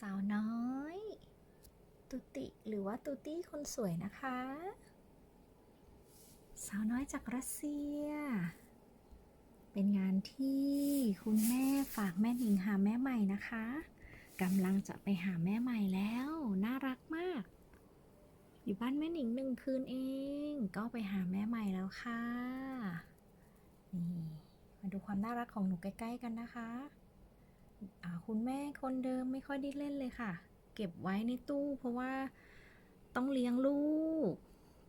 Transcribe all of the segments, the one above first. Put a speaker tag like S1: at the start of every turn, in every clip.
S1: สาวน้อย ตุติหรือว่าตุตี้คนสวยนะคะ สาวน้อยจากรัสเซีย เป็นงานที่คุณแม่ฝากแม่หนิงหาแม่ใหม่นะคะกำลังจะไปหาแม่ใหม่แล้ว น่ารักมาก อยู่บ้านแม่หนิงหนึ่งคืนเอง ก็ไปหาแม่ใหม่แล้วค่ะนี่มาดูความน่ารักของหนูใกล้ ๆ กันนะคะ คุณแม่คนเดิมไม่ค่อยได้เล่นเลยค่ะ เก็บไว้ในตู้เพราะว่าต้องเลี้ยงลูก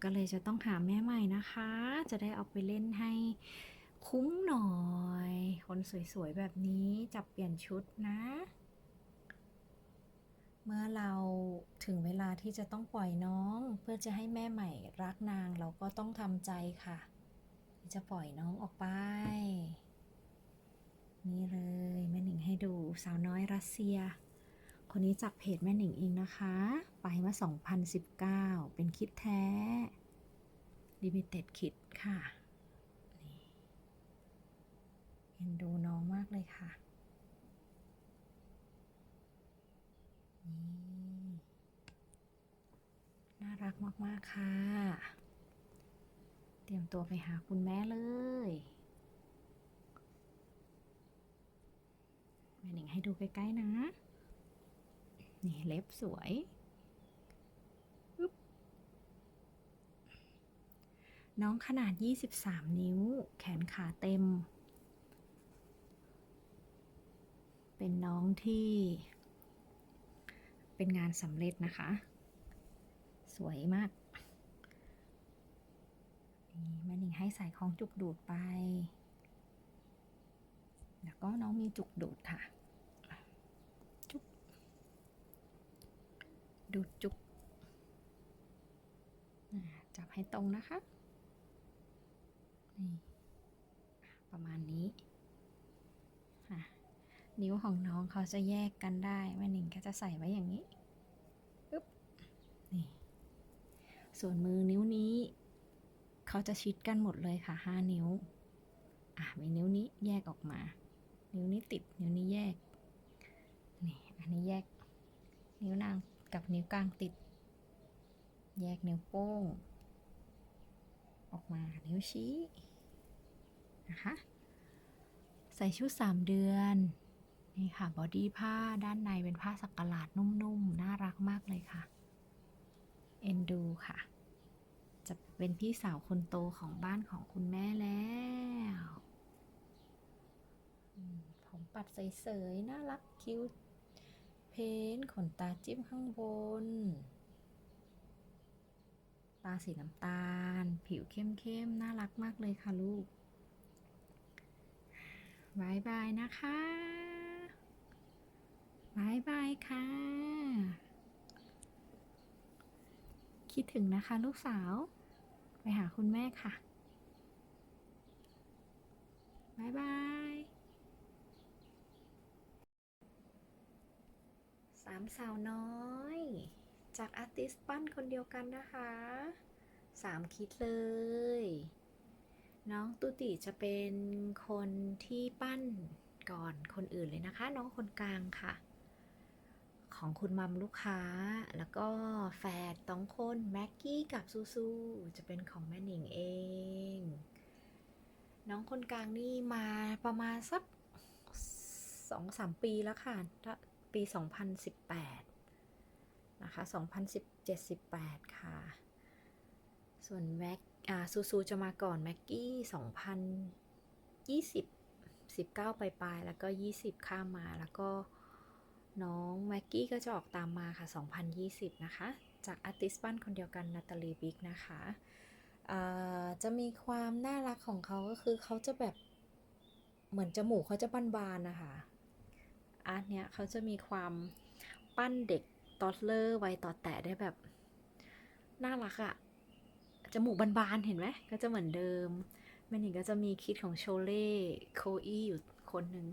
S1: ก็เลยจะต้องหาแม่ใหม่นะคะ จะได้เอาไปเล่นให้คุ้มหน่อย คนสวยๆแบบนี้จับเปลี่ยนชุดนะ เมื่อเราถึงเวลาที่จะต้องปล่อยน้อง เพื่อจะให้แม่ใหม่รักนางเราก็ต้องทำใจค่ะ จะปล่อยน้องออกไป นี่เลยแม่หนิงให้ดูสาวน้อยรัสเซีย คนนี้จากเพจแม่หนิงเองนะคะ ไปเมื่อ 2019 เป็นคิดแท้ Limited คิดค่ะเอ็นดูน้องมากเลยค่ะนี่น่ารักมาก ๆ ค่ะ เตรียมตัวไปหาคุณแม่เลย แม่หนิงให้ดูใกล้ๆนะ นี่เล็บสวยน้องขนาด 23 นิ้ว แขนขาเต็ม เป็นน้องที่ เป็นงานสำเร็จนะคะ สวยมาก นี่แม่หนิงให้ใสายคล้องจุกดูดไป แล้วก็น้องมีจุกดูดค่ะ จุก ดูดจุกอ่าจับให้ตรงนะคะ นี่ ประมาณนี้อะนิ้วของน้องเขาจะแยกกันได้ แม่หนิงก็จะใส่ไว้อย่างนี้ปึ๊บ นี่ ส่วนมือนิ้วนี้เขาจะชิดกันหมดเลยค่ะห้านิ้ว อะ มีนิ้วนี้แยกออกมา นิ้วนี้ติด นิ้วนี้แยก นี่ อันนี้แยก นิ้วนางกับนิ้วกลางติด แยกนิ้วโป้ง ออกมา นิ้วชี้ นะคะ ใส่ชุดสามเดือน นี่ค่ะ บอดี้ผ้าด้านในเป็นผ้าสักหลาดนุ่มๆ น่ารักมากเลยค่ะ เอ็นดูค่ะ จะเป็นพี่สาวคนโตของบ้านของคุณแม่แล้ว ปัดใสๆน่ารักคิ้ว เพ้นขนตาจิ้มข้างบน ตาสีน้ำตาล ผิวเข้มๆ น่ารักมากเลยค่ะลูกบายบายนะคะบายบายค่ะ คิดถึงนะคะลูกสาว ไปหาคุณแม่ค่ะบายบาย สามสาวน้อย จากอาร์ติสปั้นคนเดียวกันนะคะสามคิดเลย น้องตุติจะเป็นคนที่ปั้นก่อนคนอื่นเลยนะคะ น้องคนกลางค่ะ ของคุณมัมลูกค้า แล้วก็แฝดต้องคนแม็กกี้กับซูซูจะเป็นของแม่หนิงเอง น้องคนกลางนี่มาประมาณสักสองสามปีแล้วค่ะ ปี 2018 นะคะ 2017-18 ค่ะ ส่วนแม็กอ่าซูซูจะมาก่อนแม็กกี้ 2020 19 ปลายๆแล้วก็ 20 ข้ามมาแล้วก็น้องแม็กกี้ก็จะออกตามมาค่ะ 2020 นะคะ จากอาร์ติสต์บ้นคนเดียวกันนาตาลีบิ๊กนะคะอ่าจะมีความน่ารักของเขาก็คือเขาจะแบบเหมือนจมูกเขาจะบานๆนะคะ อาร์ตเนี้ยเขาจะมีความปั้นเด็กตอดเลอร์ไวต่อแตะได้แบบ น่ารักอะจมูกบานๆ เห็นไหม ก็จะเหมือนเดิมแม่หนิงก็จะมีคิดของโชเล่โคอี้อยู่คนหนึ่ง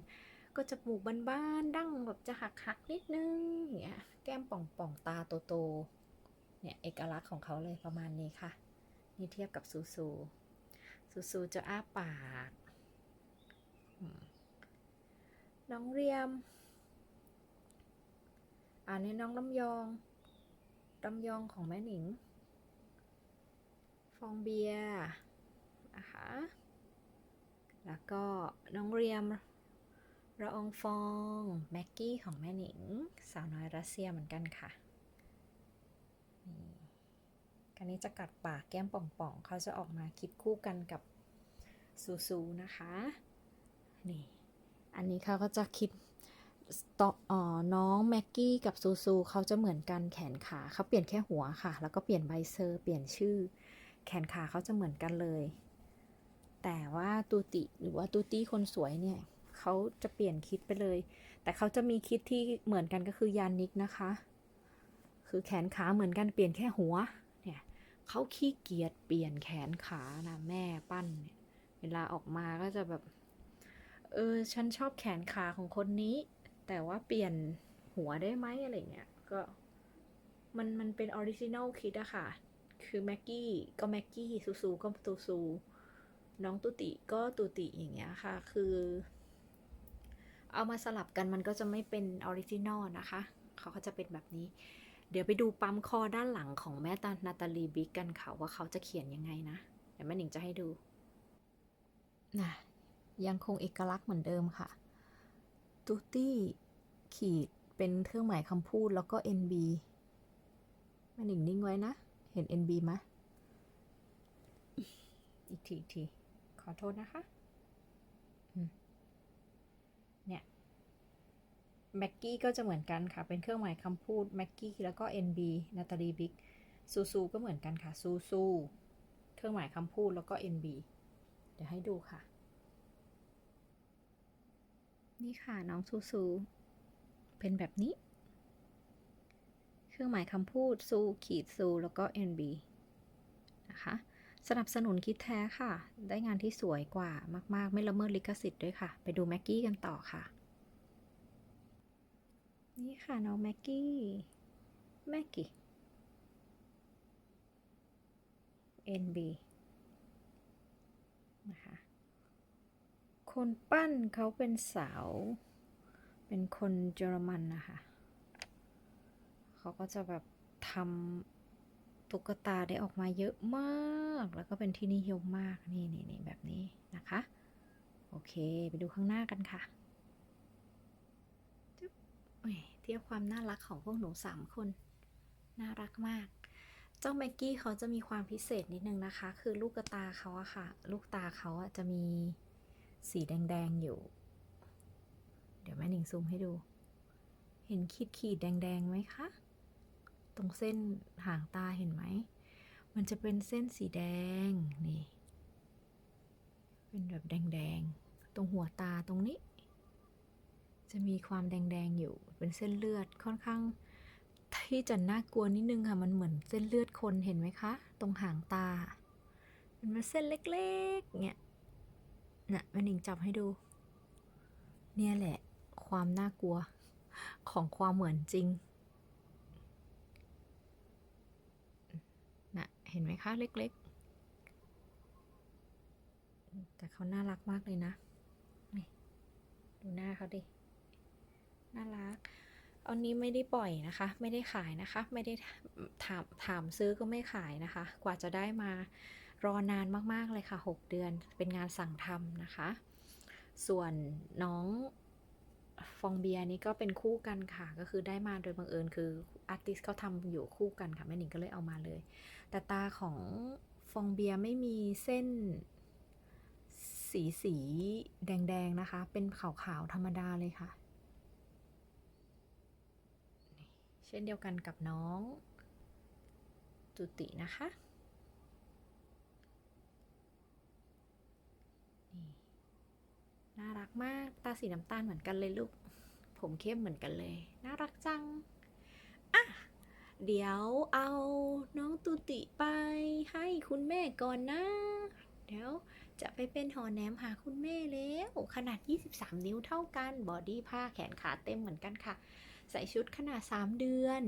S1: ก็จมูกบานๆ ดั้งแบบจะหักๆ นิดนึงอย่างเงี้ยแก้มป่องๆ ตาโตๆ เนี่ย เอกลักษณ์ของเขาเลยประมาณนี้ค่ะ นี่เทียบกับซูซูซูซูจะอ้าปาก น้องเรียม อันนี้น้องลำยองลำยองของแม่หนิง ฟองเบียร์นะคะแล้วก็น้องเรียมระอองฟอง แม็กกี้ของแม่หนิง สาวน้อยรัสเซียเหมือนกันค่ะนี่กันนี้จะกัดปากแก้มป่องๆ เขาจะออกมาคิดคู่กันกับซูซูนะคะ นี่ อันนี้เขาก็จะคิด น้องแม็กกี้กับซูซูเขาจะเหมือนกันแขนขาเขาเปลี่ยนแค่หัวค่ะ แล้วก็เปลี่ยนใบเซอร์เปลี่ยนชื่อ แขนขาเขาจะเหมือนกันเลย แต่ว่าตูติหรือว่าตูตี้คนสวยเนี่ยเขาจะเปลี่ยนคิดไปเลย แต่เขาจะมีคิดที่เหมือนกันก็คือยานิกนะคะ คือแขนขาเหมือนกันเปลี่ยนแค่หัวเนี่ยเขาขี้เกียจเปลี่ยนแขนขานะแม่ปั้นเนี่ยเวลาออกมาก็จะแบบเออฉันชอบแขนขาของคนนี้ แต่ว่าเปลี่ยนหัวได้ไหมอะไรเงี้ย ก็มันมันเป็นออริจินอลคิดอะค่ะ คือแม็กกี้ก็แม็กกี้ซูซูก็ซูซูน้องตุติก็ตุติอย่างเงี้ยค่ะ คือ เอามาสลับกันมันก็จะไม่เป็นออริจินอลนะคะ เขาก็จะเป็นแบบนี้ เดี๋ยวไปดูปั๊มคอด้านหลังของแม่ตานาตาลีบิ๊กกันค่ะว่าเขาจะเขียนยังไงนะเดี๋ยวแม่หนิงจะให้ดูนะยังคงเอกลักษณ์เหมือนเดิมค่ะ ตูตี้ขีดเป็นเครื่องหมายคำพูดแล้วก็ NB แม่หนิงนิ่งไว้นะ เห็น NB ไหมอีกที อีกที ขอโทษนะคะ เนี่ยแม็กกี้ก็จะเหมือนกันค่ะ เป็นเครื่องหมายคำพูดแม็กกี้แล้วก็ NB นาตาลีบิ๊กซูซูก็เหมือนกันค่ะซูซูเครื่องหมายคำพูดแล้วก็ NB เดี๋ยวให้ดูค่ะ นี่ค่ะน้องซูซูเป็นแบบนี้ เครื่องหมายคำพูดซูขีดซูแล้วก็ NB นะคะสนับสนุนคิดแท้ค่ะ ได้งานที่สวยกว่ามาก ๆ ไม่ละเมิดลิขสิทธิ์ด้วยค่ะ ไปดูแม็กกี้กันต่อค่ะ นี่ค่ะน้องแม็กกี้ แม็กกี้ NB นะคะ คนปั้นเขาเป็นสาว เป็นคนเยอรมันนะคะ เขาก็จะแบบทำตุ๊กตาได้ออกมาเยอะมาก แล้วก็เป็นที่นิยมมาก นี่นี่นี่แบบนี้นะคะ โอเค ไปดูข้างหน้ากันค่ะจึ๊บเทียบความน่ารักของพวกหนูสามคน น่ารักมาก เจ้าแม็กกี้เขาจะมีความพิเศษนิดนึงนะคะ คือลูกตาเขาอะค่ะ ลูกตาเขาอะจะมี สีแดง ๆ อยู่ เดี๋ยวแม่หนิงซูมให้ดู เห็นขีดขีดแดงๆไหมคะ ตรงเส้นหางตาเห็นไหม มันจะเป็นเส้นสีแดง นี่ เป็นแบบแดง ๆ ตรงหัวตาตรงนี้ จะมีความแดง ๆ อยู่ เป็นเส้นเลือดค่อนข้าง ที่จะน่ากลัวนิดนึงค่ะ มันเหมือนเส้นเลือดคนเห็นไหมคะ ตรงหางตาเป็นเส้นเล็ก ๆ เนี่ย น่ะแม่หนิงจับให้ดู เนี่ยแหละ ความน่ากลัวของความเหมือนจริงน่ะเห็นไหมคะ เล็กๆ แต่เขาน่ารักมากเลยนะ นี่ ดูหน้าเขาดิ น่ารักอันนี้ไม่ได้ปล่อยนะคะ ไม่ได้ขายนะคะ ไม่ได้ถามถามซื้อก็ไม่ขายนะคะ กว่าจะได้มา รอนานมากๆเลยค่ะ 6 เดือนเป็นงานสั่งทำนะคะ ส่วนน้องฟองเบียร์นี่ก็เป็นคู่กันค่ะ ก็คือได้มาโดยบังเอิญคืออาร์ติสเขาทำอยู่คู่กันค่ะ แม่หนิงก็เลยเอามาเลย แต่ตาของฟองเบียร์ไม่มีเส้นสีสีแดงๆนะคะ เป็นขาวๆธรรมดาเลยค่ะ เช่นเดียวกันกับน้องตุตินะคะ น่ารักมากตาสีน้ำตาลเหมือนกันเลยลูก ผมเข้มเหมือนกันเลย น่ารักจังอะเดี๋ยวเอาน้องตุติไปให้คุณแม่ก่อนนะ เดี๋ยวจะไปเป็นหอแหนมหาคุณแม่แล้ว ขนาด 23 นิ้วเท่ากัน บอดี้ผ้าแขนขาเต็มเหมือนกันค่ะ ใส่ชุดขนาด 3 เดือน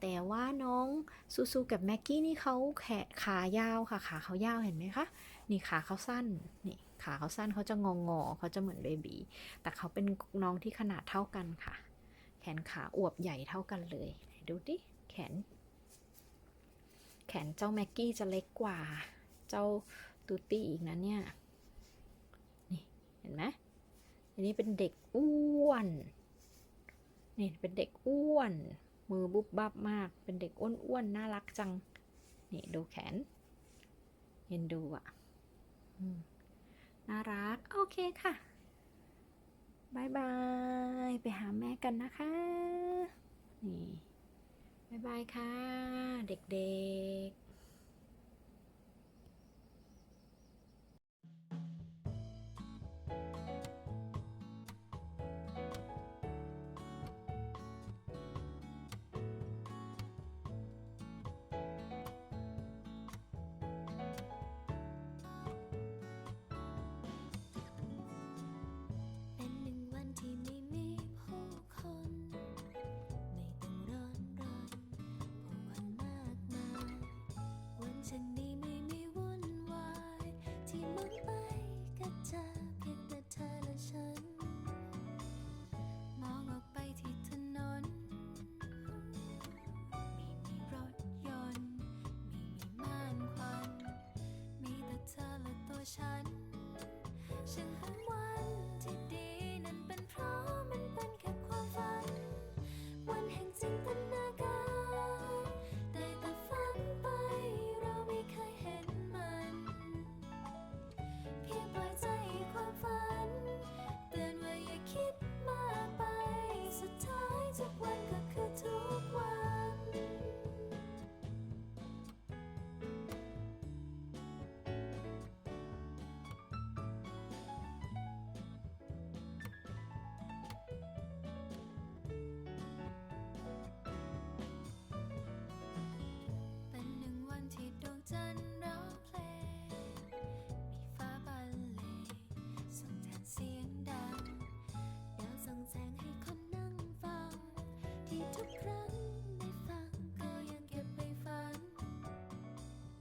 S1: แต่ว่าน้องซูซูกับแม็กกี้นี่เขาแขนขายาวค่ะ ขาเขายาวเห็นไหมคะ นี่ขาเขาสั้น นี่ ขาเขาสั้นเขาจะงองอเขาจะเหมือนเบบีแต่เขาเป็นน้องที่ขนาดเท่ากันค่ะ แขนขาอวบใหญ่เท่ากันเลยดูดิแขน แขนเจ้าแม็กกี้จะเล็กกว่า เจ้าตูตี้อีกนะเนี่ยนี่เห็นไหมอันนี้เป็นเด็กอ้วนนี่เป็นเด็กอ้วน มือบุบบับมาก เป็นเด็กอ้วนๆน่ารักจัง นี่ดูแขนเห็นดูอะ อืม น่ารัก โอเคค่ะบายบาย ไปหาแม่กันนะคะ นี่บายบายค่ะ เด็กๆ
S2: ฉันฉันหา